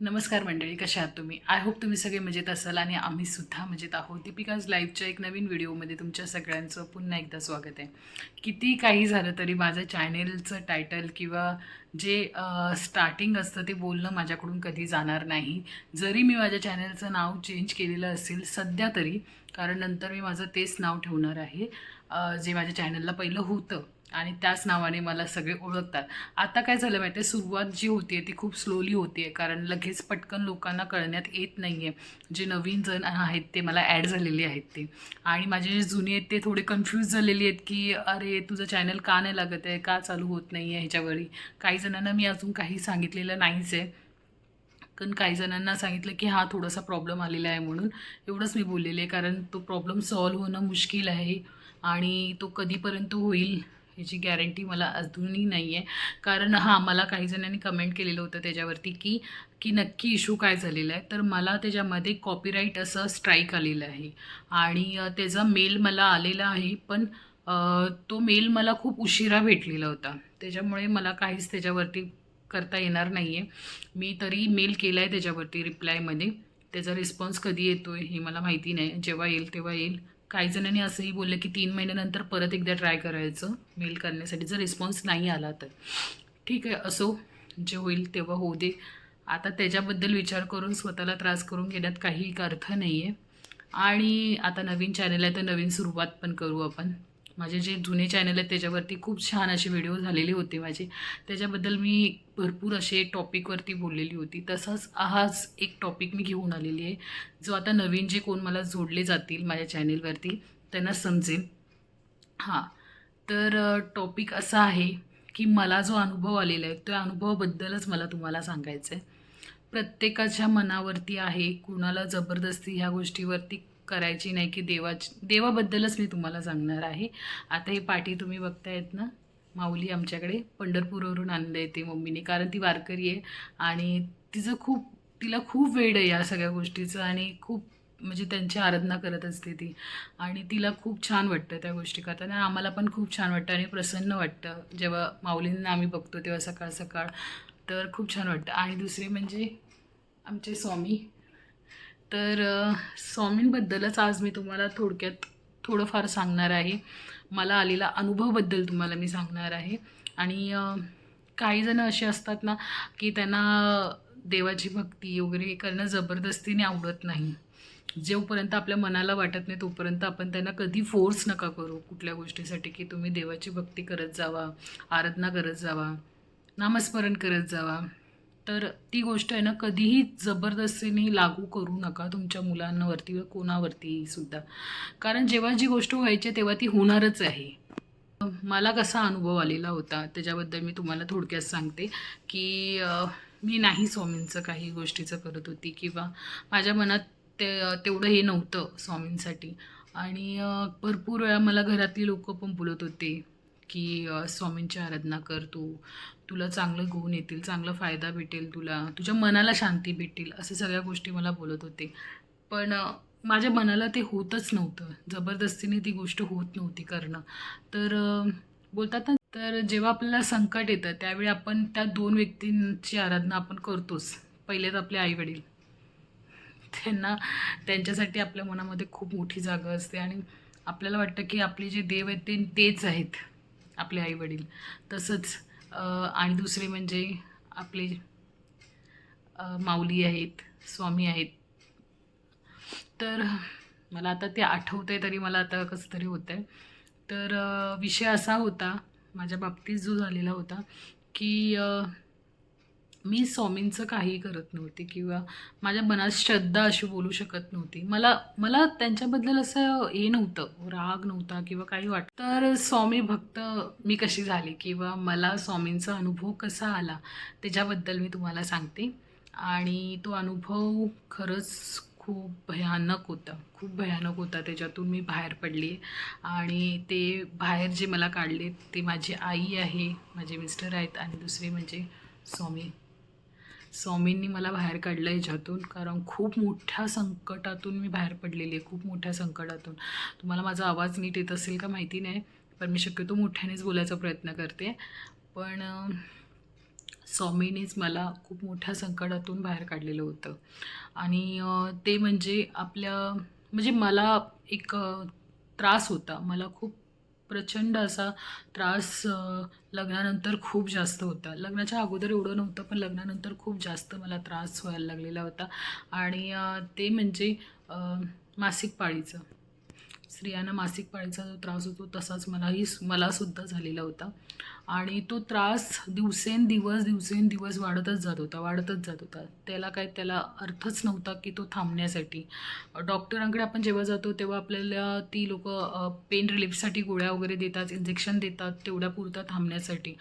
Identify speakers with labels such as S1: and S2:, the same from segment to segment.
S1: नमस्कार मंडळी कशा आहात तुम्ही? आय होप तुम्ही सगळे मजेत असाल आणि आम्ही सुद्धा मजेत आहोत. दीपिकाज लाईव्हच्या एक नवीन व्हिडिओमध्ये तुमच्या सगळ्यांचं पुन्हा एकदा स्वागत आहे. किती काही झालं तरी माझं चॅनेलचं टायटल किंवा जे स्टार्टिंग असतं ते बोलणं माझ्याकडून कधी जाणार नाही. जरी मी माझ्या चॅनेलचं नाव चेंज केलेलं असेल सध्या तरी कारण नंतर मी माझं तेच नाव ठेवणार आहे. जे माझ्या चॅनलला पहिलं होतं. आणि त्याच नावाने मला सगळे ओळखतात. आता काय झालं माहिती आहे सुरुवात जी होती ती खूप स्लोली होती आहे कारण लगेच पटकन लोकांना कळण्यात येत नाही आहे जे नवीन जण आहेत ते मला ॲड झालेले आहेत ते. आणि माझे जे जुने आहेत ते थोडे कन्फ्यूज झालेले आहेत की अरे तुझं चॅनल का नाही लागत आहे? का चालू होत नाही आहे ह्याच्यावरी? काही जणांना मी अजून काही सांगितलेलं नाहीच आहे. कारण काही जणांना सांगितलं की हा थोडासा प्रॉब्लेम आलेला आहे म्हणून. एवढंच मी बोललेले आहे. कारण तो प्रॉब्लेम सॉल्व्ह होणं मुश्किल आहे. आणि तो कधीपर्यंत होईल? ह्याची गॅरंटी मला अजूनही नाही आहे कारण हां मला काही जणांनी कमेंट केलेलं होतं त्याच्यावरती की की नक्की इशू काय झालेला आहे. तर मला त्याच्यामध्ये कॉपीराईट असं स्ट्राईक आलेलं आहे. आणि त्याचा मेल मला आलेला आहे पण तो मेल मला खूप उशिरा भेटलेला होता. त्याच्यामुळे मला काहीच त्याच्यावरती करता येणार नाही आहे मी तरी मेल केला आहे त्याच्यावरती रिप्लायमध्ये त्याचा रिस्पॉन्स कधी येतो आहे हे मला माहिती नाही. जेव्हा येईल तेव्हा येईल. काही जणांनी असंही बोललं की तीन महिन्यानंतर परत एकदा ट्राय करायचं. मेल करण्यासाठी जर रिस्पॉन्स नाही आला तर. ठीक आहे असो जे होईल तेव्हा होऊ दे. आता त्याच्याबद्दल विचार करून स्वतःला त्रास करून घेण्यात काही एक अर्थ नाही आहे आणि आता नवीन चॅनल आहे तर नवीन सुरुवात पण करू आपण. माझे जे जुने चॅनल आहेत त्याच्यावरती खूप छान असे व्हिडिओ झालेले होते माझे. त्याच्याबद्दल मी भरपूर असे टॉपिकवरती बोललेली होती. तसंच आज एक टॉपिक मी घेऊन आलेली आहे जो आता नवीन जे कोण मला जोडले जातील माझ्या चॅनेलवरती त्यांना समजेल हां तर टॉपिक असा आहे की मला जो अनुभव आलेला आहे त्या अनुभवाबद्दलच मला तुम्हाला सांगायचं आहे प्रत्येकाच्या मनावरती आहे कुणाला जबरदस्ती ह्या गोष्टीवरती करायची नाही की देवाची देवाबद्दलच मी तुम्हाला सांगणार आहे. आता ही पाठी तुम्ही बघतायत ना माऊली आमच्याकडे पंढरपूरवरून आणलं आहे ते मम्मीने कारण ती वारकरी आहे आणि तिचं खूप तिला खूप वेळ आहे या सगळ्या गोष्टीचं आणि खूप म्हणजे त्यांची आराधना करत असते ती. आणि तिला खूप छान वाटतं त्या गोष्टी करताना आम्हाला पण खूप छान वाटतं आणि प्रसन्न वाटतं. जेव्हा माऊलींना आम्ही बघतो तेव्हा सकाळ सकाळ तर खूप छान वाटतं. आणि दुसरे म्हणजे आमचे स्वामी तर स्वामींबद्दलच आज मी तुम्हाला थोडक्यात थोडंफार सांगणार आहे. मला आलेला अनुभवबद्दल तुम्हाला मी सांगणार आहे. आणि काही जण असे असतात ना की त्यांना देवाची भक्ती वगैरे करणं जबरदस्तीने आवडत नाही. जोपर्यंत आपल्या मनाला वाटत नाही तोपर्यंत आपण त्यांना कधी फोर्स नका करू. कुठल्या गोष्टीसाठी की तुम्ही देवाची भक्ती करत जावा आराधना करत जावा नामस्मरण करत जावा. तर ती गोष्ट आहे ना कधीही जबरदस्तीने लागू करू नका तुमच्या मुलांवरती व कोणावरती सुद्धा. कारण जेव्हा जी गोष्ट व्हायची तेव्हा ती होणारच आहे. मला कसा अनुभव आलेला होता त्याच्याबद्दल मी तुम्हाला थोडक्यात सांगते की मी नाही स्वामींचं काही गोष्टीचं करत होती किंवा माझ्या मनात ते तेवढं हे नव्हतं स्वामींसाठी. आणि भरपूर वेळा मला घरातली लोक पण बोलत होते की स्वामींची आराधना कर तू. तुला चांगलं गुण येतील चांगला फायदा भेटेल तुला तुझ्या मनाला शांती भेटेल असे सगळ्या गोष्टी मला बोलत होते. पण माझ्या मनाला ते होतच नव्हतं. जबरदस्तीने ती गोष्ट होत नव्हती करणं. तर बोलतात ना तर जेव्हा आपल्याला संकट येतं त्यावेळी आपण त्या दोन व्यक्तींची आराधना आपण करतोच. पहिले तर आपले आईवडील. त्यांना त्यांच्यासाठी आपल्या मनामध्ये खूप मोठी जागा असते आणि आपल्याला वाटतं की आपले जे देव आहेत ते तेच आहेत आपले आईवडील. तसंच आणि दुसरे म्हणजे आपले माऊली आहेत स्वामी आहेत. तर मला आता ते आठवतं आहे तरी मला आता कसं तरी होतं आहे तर विषय असा होता माझ्या बाबतीत जो झालेला होता की मी स्वामींचं काही करत नव्हते किंवा माझ्या मनात श्रद्धा अशी बोलू शकत नव्हती. मला मला त्यांच्याबद्दल असं हे नव्हतं राग नव्हता किंवा काही वाट तर स्वामी भक्त मी कशी झाली किंवा मला स्वामींचा अनुभव कसा आला त्याच्याबद्दल मी तुम्हाला सांगते. आणि तो अनुभव खरंच खूप भयानक होता खूप भयानक होता. त्याच्यातून मी बाहेर पडली आणि ते बाहेर जे मला काढले ते माझी आई आहे माझे मिस्टर आहेत आणि दुसरे म्हणजे स्वामी स्वामींनी मला बाहेर काढलं याच्यातून कारण खूप मोठ्या संकटातून मी बाहेर पडलेली आहे खूप मोठ्या संकटातून. तुम्हाला माझा आवाज नीट येत असेल का माहिती नाही पण मी शक्यतो मोठ्यानेच बोलायचा प्रयत्न करते. पण स्वामीनेच मला खूप मोठ्या संकटातून बाहेर काढलेलं होतं. आणि ते म्हणजे आपल्या म्हणजे मला एक त्रास होता. मला खूप प्रचंड असा त्रास लग्नानंतर खूप जास्त होता. लग्नाच्या अगोदर एवढं नव्हतं पण लग्नानंतर खूप जास्त मला त्रास व्हायला लागलेला होता. आणि ते म्हणजे मासिक पाळीचं. स्त्रियांना मासिक पाळीचा जो त्रास होतो तसाच मलाही मलासुद्धा झालेला होता. आणि तो त्रास दिवसेंदिवस दिवसेंदिवस वाढतच जात होता वाढतच जात होता. त्याला काय त्याला अर्थच नव्हता की तो थांबण्यासाठी. डॉक्टरांकडे आपण जेव्हा जातो तेव्हा आपल्याला ती लोक पेन रिलीफसाठी गोळ्या वगैरे देतात इंजेक्शन देतात तेवढ्या पुरता थांबण्यासाठी.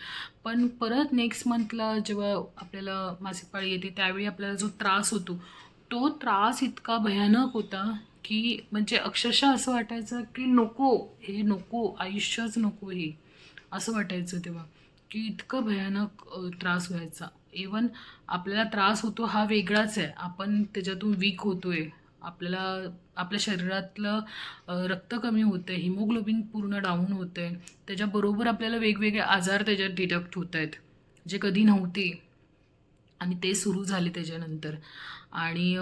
S1: पण परत नेक्स्ट मंथला जेव्हा आपल्याला मासिक पाळी येते त्यावेळी आपल्याला जो त्रास होतो तो त्रास इतका भयानक होता की म्हणजे अक्षरशः असं वाटायचं की नको हे नको आयुष्यच नको हे असं वाटायचं तेव्हा. की इतकं भयानक त्रास व्हायचा. इवन आपल्याला त्रास होतो हा वेगळाच आहे. आपण त्याच्यातून वीक होतो आहे आपल्याला आपल्या शरीरातलं रक्त कमी होतं आहे हिमोग्लोबिन पूर्ण डाऊन होतं आहे त्याच्याबरोबर आपल्याला वेगवेगळे आजार त्याच्यात डिटेक्ट होत आहेत जे कधी नव्हते. आणि ते सुरू झाले त्याच्यानंतर. आणि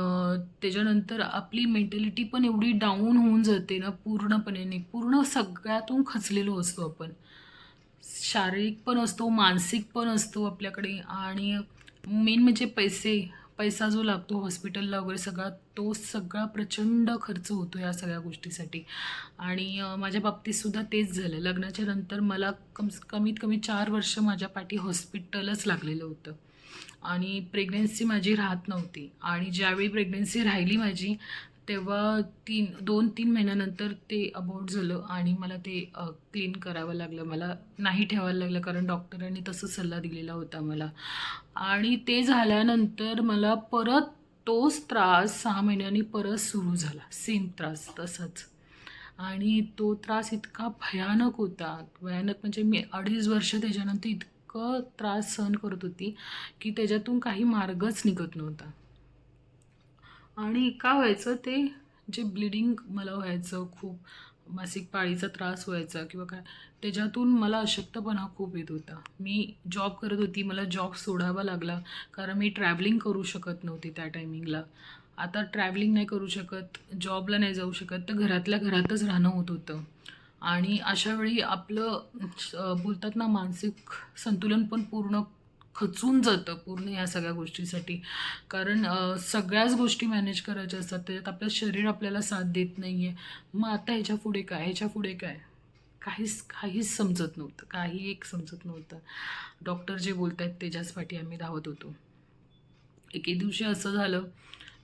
S1: त्याच्यानंतर आपली मेंटॅलिटी पण एवढी डाऊन होऊन जाते ना पूर्णपणे पूर्ण सगळ्यातून खचलेलो असतो आपण. शारीरिक पण असतो मानसिक पण असतो आपल्याकडे आणि मेन म्हणजे पैसे पैसा जो लागतो हॉस्पिटलला वगैरे सगळा तो सगळा प्रचंड खर्च होतो या सगळ्या गोष्टीसाठी. आणि माझ्या बाबतीतसुद्धा तेच झालं. लग्नाच्या नंतर मला कम कमीत कमी चार वर्ष माझ्या पाठी हॉस्पिटलच लागलेलं होतं. आणि प्रेग्नेन्सी माझी राहत नव्हती. आणि ज्यावेळी प्रेग्नेन्सी राहिली माझी तेव्हा तीन दोन तीन महिन्यानंतर ते अबॉर्ट झालं आणि मला ते क्लीन करावं लागलं. मला नाही ठेवायला लागलं कारण डॉक्टरांनी तसं सल्ला दिलेला होता मला. आणि ते झाल्यानंतर मला परत तोच त्रास सहा महिन्यांनी परत सुरू झाला. सेम त्रास तसाच. आणि तो त्रास इतका भयानक होता. भयानक म्हणजे मी अडीच वर्ष त्याच्यानंतर इतकं इतकं त्रास सहन करत होती की त्याच्यातून काही मार्गच निघत नव्हता. आणि का व्हायचं ते जे ब्लिडिंग मला व्हायचं खूप मासिक पाळीचा त्रास व्हायचा किंवा काय त्याच्यातून मला अशक्तपणा खूप येत होता. मी जॉब करत होती मला जॉब सोडावा लागला कारण मी ट्रॅव्हलिंग करू शकत नव्हती त्या टायमिंगला आता ट्रॅव्हलिंग नाही करू शकत जॉबला नाही जाऊ शकत तर घरातल्या घरातच राहणं होत होतं. आणि अशा वेळी आपलं बोलतात ना मानसिक संतुलन पण पूर्ण खचून जातं पूर्ण या सगळ्या गोष्टीसाठी. कारण सगळ्याच गोष्टी मॅनेज करायच्या असतात त्याच्यात आपलं शरीर आपल्याला साथ देत नाही आहे मग आता ह्याच्या पुढे काय? ह्याच्या पुढे काय? काहीच काहीच समजत नव्हतं. काही एक समजत नव्हतं. डॉक्टर जे बोलत आहेत त्याच्याचपाठी आम्ही धावत होतो. एके दिवशी असं झालं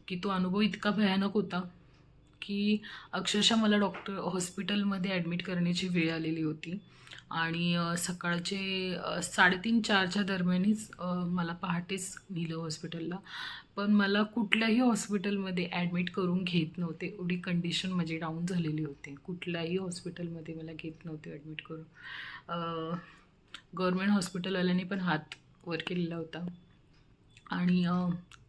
S1: की तो अनुभव इतका भयानक होता की अक्षरशः मला डॉक्टर हॉस्पिटलमध्ये ॲडमिट करण्याची वेळ आलेली होती. आणि सकाळचे साडेतीन चारच्या दरम्यानच मला पहाटेच नेलं हॉस्पिटलला पण मला कुठल्याही हॉस्पिटलमध्ये ॲडमिट करून घेत नव्हते. एवढी कंडिशन माझी डाऊन झालेली होती. कुठल्याही हॉस्पिटलमध्ये मला घेत नव्हते ॲडमिट करून. गव्हर्मेंट हॉस्पिटलवाल्याने पण हात वर केलेला होता. आणि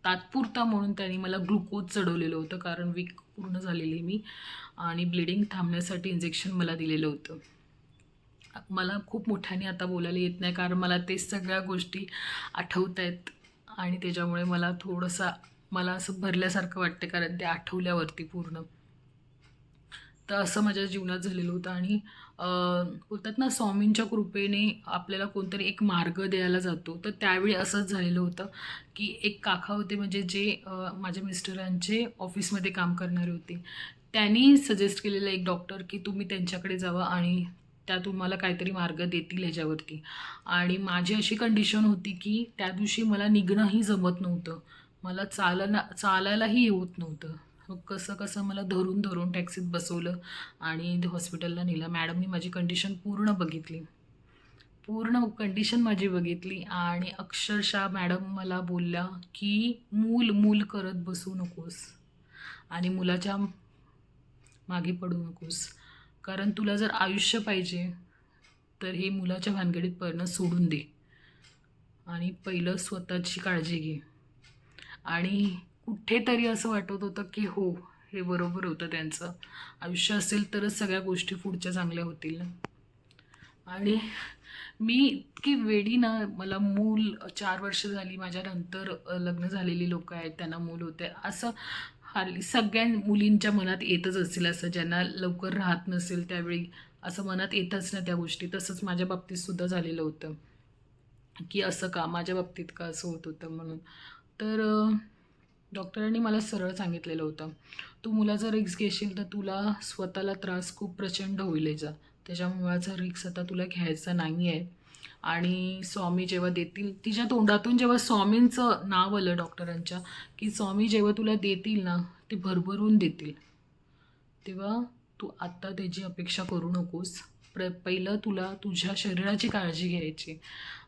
S1: तात्पुरता म्हणून त्यांनी मला ग्लुकोज चढवलेलं होतं. कारण वीक पूर्ण झालेली मी. आणि ब्लिडिंग थांबण्यासाठी इंजेक्शन मला दिलेलं होतं. मला खूप मोठ्याने आता बोलायला येत नाही कारण मला ते सगळ्या गोष्टी आठवत आहेत. आणि त्याच्यामुळे मला थोडंसं मला असं भरल्यासारखं वाटतं कारण ते आठवल्यावरती पूर्ण. तर असं माझ्या जीवनात झालेलं होतं. आणि बोलतात ना स्वामींच्या कृपेने आपल्याला कोणतरी एक मार्ग द्यायला जातो. तर त्यावेळी असंच झालेलं होतं की एक काका होते म्हणजे जे माझ्या मिस्टरांचे ऑफिसमध्ये काम करणारे होते. त्यांनी सजेस्ट केलेलं एक डॉक्टर की तुम्ही त्यांच्याकडे जावा आणि त्या तुम्हाला काहीतरी मार्ग देतील ह्याच्यावरती आणि माझी अशी कंडिशन होती की त्या दिवशी मला निघणंही जमत नव्हतं. मला चालना चालायलाही होत नव्हतं. मग कसं कसं मला धरून धरून टॅक्सीत बसवलं आणि हॉस्पिटलला नेलं. मॅडमनी माझी कंडिशन पूर्ण बघितली. पूर्ण कंडिशन माझी बघितली आणि अक्षरशः मॅडम मला बोलल्या की मूल मूल करत बसू नकोस आणि मुलाच्या मागे पडू नकोस. कारण तुला जर आयुष्य पाहिजे तर हे मुलाच्या भानगडीत पडणं सोडून दे आणि पहिलं स्वतःची काळजी घे. आणि कुठेतरी असं वाटत होतं की हो हे बरोबर होतं त्यांचं. आयुष्य असेल तरच सगळ्या गोष्टी पुढच्या चांगल्या होतील आणि मी इतकी वेडी ना मला मूल चार वर्ष झाली माझ्यानंतर नंतर लग्न झालेली लोक आहेत त्यांना मूल होते. असं हल्ली सगळ्या मुलींच्या मनात येतच असेल असं ज्यांना लवकर राहत नसेल त्यावेळी असं मनात येतच ना त्या गोष्टी. तसंच माझ्या बाबतीतसुद्धा झालेलं होतं. की असं का माझ्या बाबतीत का असं होत होतं म्हणून. तर डॉक्टरांनी मला सरळ सांगितलेलं होतं तू मुलाचा रिक्स घेशील तर तुला स्वतःला त्रास खूप प्रचंड होईल याचा. त्याच्यामुळे मुलाचा रिक्स आता तुला घ्यायचा नाही आहे आणि स्वामी जेव्हा देतील तिच्या तोंडातून जेव्हा स्वामींचं नाव आलं डॉक्टरांच्या की स्वामी जेव्हा तुला देतील ना ते भरभरून देतील. तेव्हा तू आत्ता त्याची अपेक्षा करू नकोस. प्र पहिलं तुला तुझ्या शरीराची काळजी घ्यायची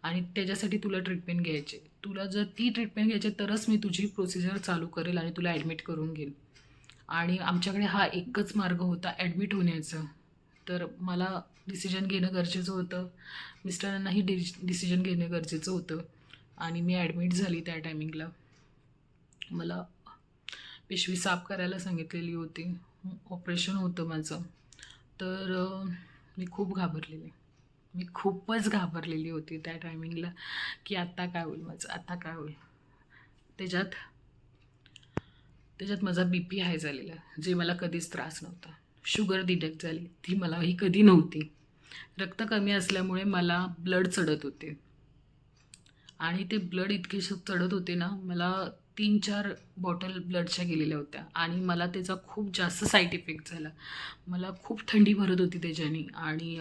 S1: आणि त्याच्यासाठी तुला ट्रीटमेंट घ्यायची. तुला जर ती ट्रीटमेंट घ्यायची तरच मी तुझी प्रोसिजर चालू करेल आणि तुला ॲडमिट करून घेईल. आणि आमच्याकडे हा एकच मार्ग होता ॲडमिट होण्याचं. तर मला डिसिजन घेणं गरजेचं होतं. मिस्टरांनाही डि डिसिजन घेणं गरजेचं होतं. आणि मी ॲडमिट झाली त्या टायमिंगला मला पिशवी साफ करायला सांगितलेली होती. ऑपरेशन होतं माझं. तर मी खूप घाबरलेले. मी खूपच घाबरलेली होती त्या टायमिंगला की आत्ता काय होईल माझं आत्ता काय होईल. त्याच्यात त्याच्यात माझा बी पी हाय झालेला जे मला कधीच त्रास नव्हता. शुगर डिटेक्ट झाली ती मला ही कधी नव्हती. रक्त कमी असल्यामुळे मला ब्लड चढत होते. आणि ते ब्लड इतके चढत होते ना मला तीन चार बॉटल ब्लडच्या गेलेल्या होत्या. आणि मला त्याचा खूप जास्त साईड इफेक्ट झाला. मला खूप थंडी भरत होती त्याच्याने. आणि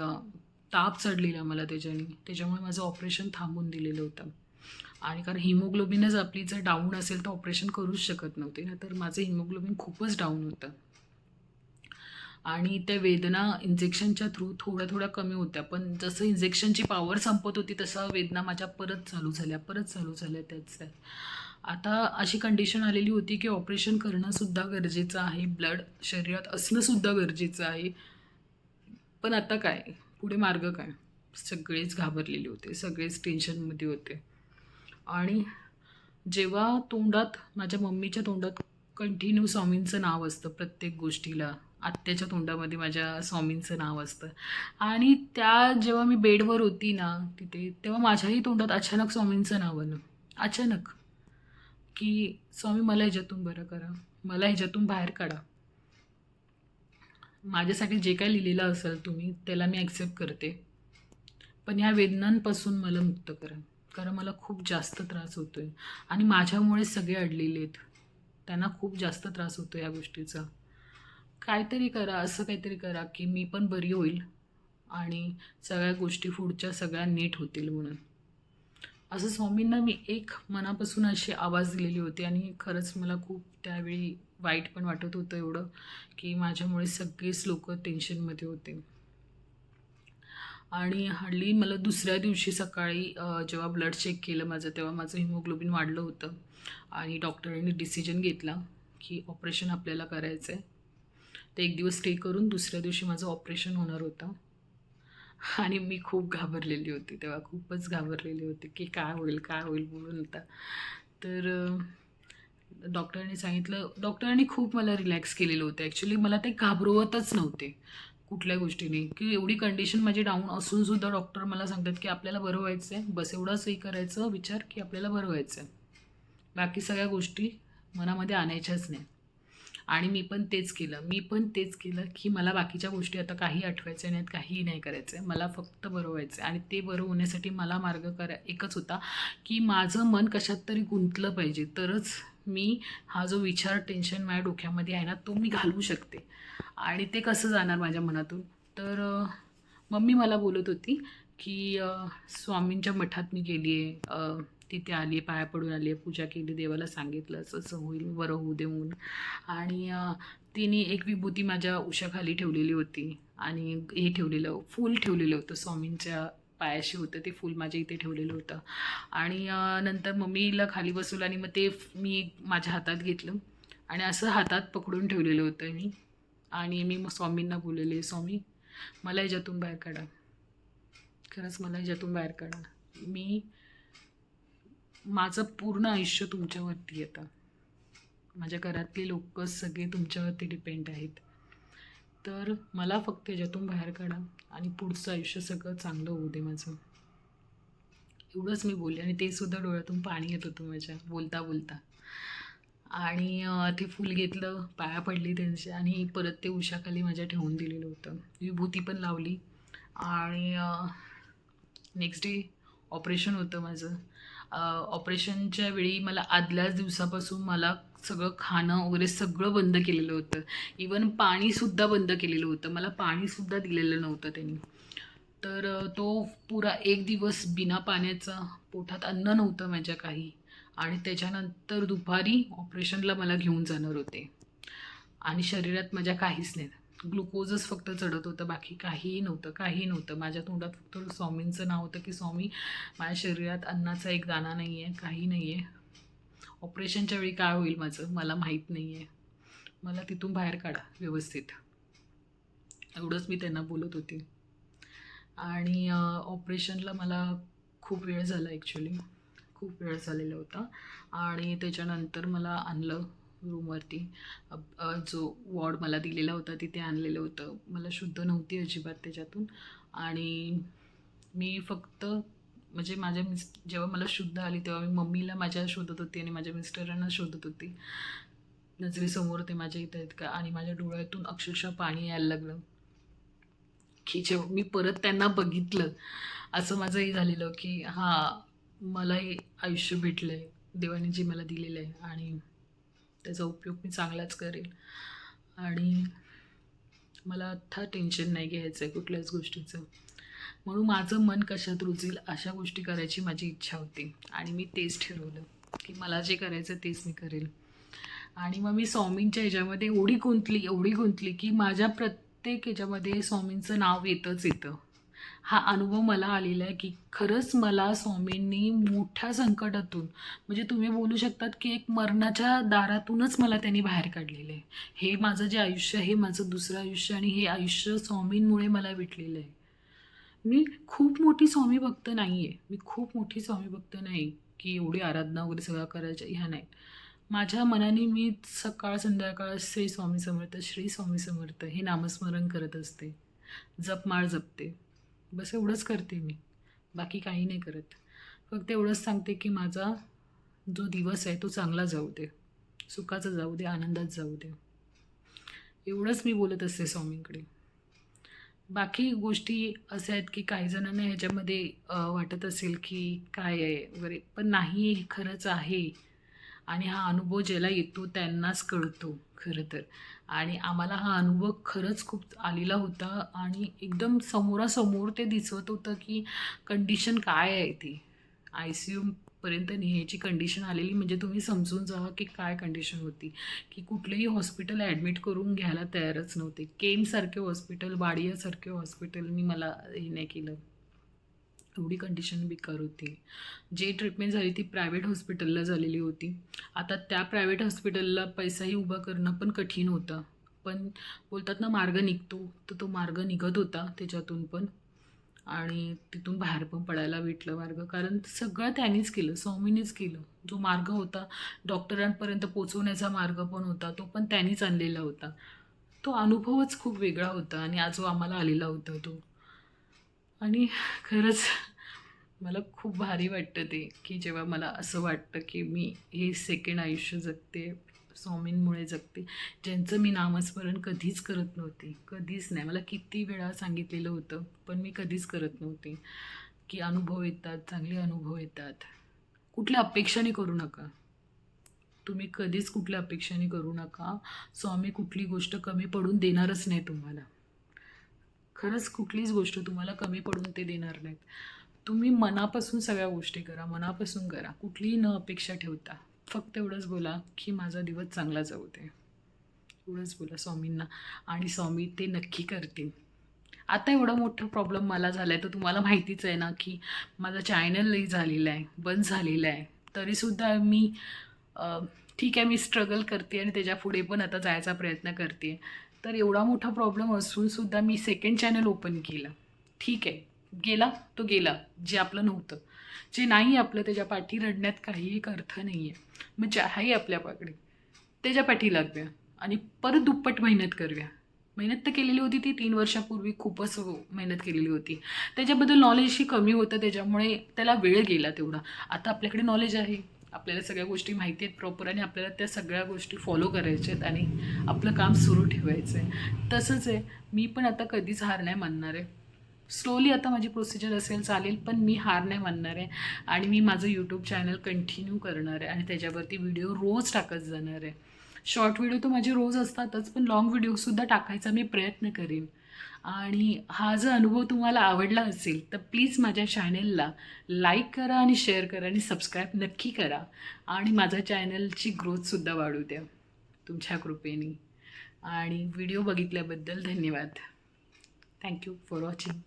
S1: ताप चढलेला मला त्याच्याने. त्याच्यामुळे माझं ऑपरेशन थांबून दिलेलं होतं. आणि कारण हिमोग्लोबिनच आपली जर डाऊन असेल तर ऑपरेशन करूच शकत नव्हते. ना तर माझं हिमोग्लोबिन खूपच डाऊन होतं. आणि त्या वेदना इंजेक्शनच्या थ्रू थोड्या थोड्या कमी होत्या. पण जसं इंजेक्शनची पॉवर संपत होती तसं वेदना माझ्या परत चालू झाल्या परत चालू झाल्या त्याच त्यात आता अशी कंडिशन आलेली होती की ऑपरेशन करणंसुद्धा गरजेचं आहे. ब्लड शरीरात असणंसुद्धा गरजेचं आहे. पण आता काय? पुढे मार्ग काय? सगळेच घाबरलेले होते सगळेच टेन्शनमध्ये होते. आणि जेव्हा तोंडात माझ्या मम्मीच्या तोंडात कंटिन्यू स्वामींचं नाव असतं प्रत्येक गोष्टीला. आत्याच्या तोंडामध्ये माझ्या स्वामींचं नाव असतं. आणि त्या जेव्हा मी बेडवर होती ना तिथे तेव्हा माझ्याही तोंडात अचानक स्वामींचं नाव आलं. अचानक. की स्वामी मला ह्याच्यातून बरं करा. मला ह्याच्यातून बाहेर काढा. माझ्यासाठी जे काय लिहिलेलं असेल तुम्ही त्याला मी ॲक्सेप्ट करते. पण ह्या वेदनांपासून मला मुक्त करा. कारण मला खूप जास्त त्रास होतो आहे आणि माझ्यामुळे सगळे अडलेले आहेत. त्यांना खूप जास्त त्रास होतो या गोष्टीचा. काहीतरी करा असं काहीतरी करा की मी पण बरी होईल. आणि सगळ्या गोष्टी पुढच्या सगळ्या नीट होतील म्हणून. असं स्वामींना मी एक मनापासून अशी आवाज दिलेली होती आणि खरंच मला खूप त्यावेळी वाईट पण वाटत होतं एवढं की माझ्यामुळे सगळेच लोक टेन्शनमध्ये होते. आणि हल्ली मला दुसऱ्या दिवशी सकाळी जेव्हा ब्लड चेक केलं माझं तेव्हा माझं हिमोग्लोबिन वाढलं होतं. आणि डॉक्टरांनी डिसिजन घेतला की ऑपरेशन आपल्याला करायचं आहे ते एक दिवस स्टे करून दुसऱ्या दिवशी माझं ऑपरेशन होणार होतं. आणि मी खूप घाबरलेली होती तेव्हा खूपच घाबरलेली होती की काय होईल काय होईल बोलून आता. तर डॉक्टरांनी सांगितलं डॉक्टरांनी खूप मला रिलॅक्स केलेलं होतं. ॲक्च्युली मला ते घाबरवतच नव्हते कुठल्या गोष्टीने. की एवढी कंडिशन माझी डाऊन असून सुद्धा डॉक्टर मला सांगतात की आपल्याला बरं व्हायचं आहे बस एवढंच हे करायचं विचार की आपल्याला बरं व्हायचं आहे बाकी सगळ्या गोष्टी मनामध्ये आणायच्याच नाही. आणि मी पण तेच केलं. मी पण तेच केलं की मला बाकीच्या गोष्टी आता काही आठवायच्या नाहीत काहीही नाही करायचं आहे मला फक्त बरं व्हायचं आहे आणि ते बरं होण्यासाठी मला मार्ग करा एकच होता की माझं मन कशात तरी गुंतलं पाहिजे. तरच मी हा जो विचार टेन्शन माझ्या डोक्यामध्ये आहे ना तो मी घालवू शकते. आणि ते कसं जाणार माझ्या मनातून? तर मम्मी मला बोलत होती की स्वामींच्या मठात मी गेली आहे तिथे आली आहे पाया पडून आली आहे पूजा केली देवाला सांगितलं असं असं होईल बरं होऊ दे म्हणून. आणि तिने एक विभूती माझ्या उशाखाली ठेवलेली होती. आणि हे ठेवलेलं फूल ठेवलेलं होतं स्वामींच्या पायाशी होतं ते फूल माझ्या इथे ठेवलेलं होतं. आणि नंतर मम्मीला खाली बसवलं आणि मग ते मी माझ्या हातात घेतलं. आणि असं हातात पकडून ठेवलेलं होतं मी. आणि मी मग स्वामींना बोललेले स्वामी मला याच्यातून बाहेर काढा. खरंच मला याच्यातून बाहेर काढा. मी माझं पूर्ण आयुष्य तुमच्यावरती येतं माझ्या घरातले लोक सगळे तुमच्यावरती डिपेंड आहेत. तर मला फक्त याच्यातून बाहेर काढा. आणि पुढचं आयुष्य सगळं चांगलं होऊ दे माझं. एवढंच मी बोलले आणि ते सुद्धा डोळ्यातून पाणी येत होतं माझ्या बोलता बोलता. आणि ते फूल घेतलं पाया पडली त्यांची आणि परत ते उशाखाली माझ्या ठेवून दिलेलं होतं. विभूती पण लावली. आणि नेक्स्ट डे ऑपरेशन होतं माझं. ऑपरेशनच्या वेळी मला आदल्याच दिवसापासून मला सगळं खाणं वगैरे सगळं बंद केलेलं होतं. इवन पाणीसुद्धा बंद केलेलं होतं. मला पाणीसुद्धा दिलेलं नव्हतं त्यांनी. तर तो पुरा एक दिवस बिना पाण्याचा पोटात अन्न नव्हतं माझ्या काही. आणि त्याच्यानंतर दुपारी ऑपरेशनला मला घेऊन जाणार होते. आणि शरीरात माझ्या काहीच नाही. ग्लुकोजच फक्त चढत होतं. बाकी काहीही नव्हतं. काही नव्हतं. माझ्या तोंडात फक्त स्वामींचं नाव होतं की स्वामी माझ्या शरीरात अन्नाचा एक दाणा नाही आहे काही नाही आहे ऑपरेशनच्या वेळी काय होईल माझं? मला माहीत नाही आहे मला तिथून बाहेर काढा व्यवस्थित. एवढंच मी त्यांना बोलत होते. आणि ऑपरेशनला मला खूप वेळ झाला ॲक्च्युली खूप वेळ झालेला होता. आणि त्याच्यानंतर मला आणलं रूमवरती. जो वॉर्ड मला दिलेला होता तिथे आणलेलं होतं. मला शुद्ध नव्हती अजिबात त्याच्यातून. आणि मी फक्त म्हणजे माझ्या मिस जेव्हा मला शुद्ध आली तेव्हा मी मम्मीला माझ्या शोधत होती आणि माझ्या मिस्टरांना शोधत होती. नजरेसमोर ते माझ्या इथं आहेत का आणि माझ्या डोळ्यातून अक्षरशः पाणी यायला लागलं. की जेव्हा मी परत त्यांना बघितलं असं माझं हे झालेलं की हां मला हे आयुष्य भेटलं आहे देवाने जे मला दिलेलं आहे आणि त्याचा उपयोग मी चांगलाच करेल. आणि मला आत्ता टेन्शन नाही घ्यायचं आहे कुठल्याच गोष्टीचं. म्हणून माझं मन कशात रुचेल अशा गोष्टी करायची माझी इच्छा होती. आणि मी तेच ठरवलं की मला जे करायचं तेच मी करेल. आणि मग मी स्वामींच्या ह्याच्यामध्ये एवढी गुंतली एवढी गुंतली की माझ्या प्रत्येक ह्याच्यामध्ये स्वामींचं नाव येतच येतं. हा अनुभव मला आलेला आहे की खरंच मला स्वामींनी मोठ्या संकटातून म्हणजे तुम्ही बोलू शकतात की एक मरणाच्या दारातूनच मला त्यांनी बाहेर काढलेलं आहे. हे माझं जे आयुष्य हे माझं दुसरं आयुष्य आणि हे आयुष्य स्वामींमुळे मला भेटलेलं आहे. मी खूप मोठी स्वामी भक्त नाही आहे मी खूप मोठी स्वामी भक्त नाही की एवढी आराधना वगैरे सगळं करायच्या ह्या नाही माझ्या मनाने मी सकाळ संध्याकाळ श्री स्वामी समर्थ श्री स्वामी समर्थ हे नामस्मरण करत असते. जपमाळ जपते. बस एवढंच करते मी. बाकी काही नाही करत. फक्त एवढंच सांगते की माझा जो दिवस आहे तो चांगला जाऊ दे. सुखाचा जाऊ दे आनंदात जाऊ दे. एवढंच मी बोलत असते स्वामींकडे. बाकी गोष्टी अशा आहेत की काही जणांना ह्याच्यामध्ये वाटत असेल की काय आहे वगैरे पण नाही हे खरंच आहे. आणि हा अनुभव ज्याला येतो त्यांनाच कळतो खरं तर. आणि आम्हाला हा अनुभव खरंच खूप आलेला होता आणि एकदम समोरासमोर ते दिसत होतं की कंडिशन काय आहे ती. आय सी यू पर्यंत न्यायची कंडिशन आलेली म्हणजे तुम्ही समजून जावा की काय कंडिशन होती. की कुठलेही हॉस्पिटल ॲडमिट करून घ्यायला तयारच नव्हते. केमसारखे हॉस्पिटल बाडियासारखे हॉस्पिटलनी मला हे नाही केलं. एवढी कंडिशन बेकार होती. जे ट्रीटमेंट झाली ती प्रायव्हेट हॉस्पिटलला झालेली होती. आता त्या प्रायव्हेट हॉस्पिटलला पैसाही उभा करणं पण कठीण होतं. पण बोलतात ना मार्ग निघतो. तर तो मार्ग निघत होता त्याच्यातून पण. आणि तिथून बाहेर पण पडायला भेटलं मार्ग. कारण सगळं त्यांनीच केलं स्वामीनेच केलं. जो मार्ग होता डॉक्टरांपर्यंत पोचवण्याचा मार्ग पण होता तो पण त्यांनीच आणलेला होता. तो अनुभवच खूप वेगळा होता आणि आज जो आम्हाला आलेला होता तो. आणि खरंच मला खूप भारी वाटतं ते की जेव्हा मला असं वाटतं की मी हे सेकंड आयुष्य जगते स्वामींमुळे जगते. ज्यांचं मी नामस्मरण कधीच करत नव्हते. कधीच नाही. मला किती वेळा सांगितलेलं होतं पण मी कधीच करत नव्हते. की अनुभव येतात चांगले अनुभव येतात. कुठल्या अपेक्षाने करू नका. तुम्ही कधीच कुठल्या अपेक्षाने करू नका. स्वामी कुठली गोष्ट कमी पडून देणारच नाही तुम्हाला. खरंच कुठलीच गोष्ट तुम्हाला कमी पडून ते देणार नाहीत. तुम्ही मनापासून सगळ्या गोष्टी करा. मनापासून करा. कुठलीही न अपेक्षा ठेवता. फक्त एवढंच बोला की माझा दिवस चांगला जाऊ दे. एवढंच बोला स्वामींना. आणि स्वामी ते नक्की करतील. आता एवढा मोठा प्रॉब्लेम मला झाला आहे तर तुम्हाला माहितीच आहे ना की माझा चॅनलही झालेला आहे बंद झालेला आहे. तरीसुद्धा मी ठीक आहे मी स्ट्रगल करते आणि त्याच्या पुढे पण आता जायचा प्रयत्न करते. तर एवढा मोठा प्रॉब्लेम असूनसुद्धा मी सेकंड चॅनल ओपन केलं. ठीक आहे. गेला तो गेला जे आपलं नव्हतं. जे नाही आपलं त्याच्या पाठी रडण्यात काही एक अर्थ नाही आहे मग आहे आपल्या पाकडे त्याच्या पाठी लागूया आणि परत दुप्पट मेहनत करूया मेहनत तर केलेली होती ती तीन वर्षापूर्वी खूपच मेहनत केलेली होती. त्याच्याबद्दल नॉलेजही कमी होतं त्याच्यामुळे त्याला वेळ गेला तेवढा. आता आपल्याकडे नॉलेज आहे. आपल्याला सगळ्या गोष्टी माहिती आहेत प्रॉपर आणि आपल्याला त्या सगळ्या गोष्टी फॉलो करायच्या आहेत आणि आपलं काम सुरू ठेवायचं आहे तसंच आहे. मी पण आता कधीच हार नाही मानणार आहे. स्लोली आता माझी प्रोसिजर असेल चालेल पण मी हार नाही मानणार आहे. आणि मी माझं यूट्यूब चॅनल कंटिन्यू करणार आहे. आणि त्याच्यावरती व्हिडिओ रोज टाकत जाणार आहे. शॉर्ट व्हिडिओ तर माझे रोज असतातच पण लॉंग व्हिडिओसुद्धा टाकायचा मी प्रयत्न करेन. आणि हा जर अनुभव तुम्हाला आवडला असेल तर प्लीज माझ्या चॅनेलला लाईक करा आणि शेअर करा आणि सबस्क्राईब नक्की करा. आणि माझ्या चॅनलची ग्रोथसुद्धा वाढू द्या तुमच्या कृपेने. आणि व्हिडिओ बघितल्याबद्दल धन्यवाद. Thank you for watching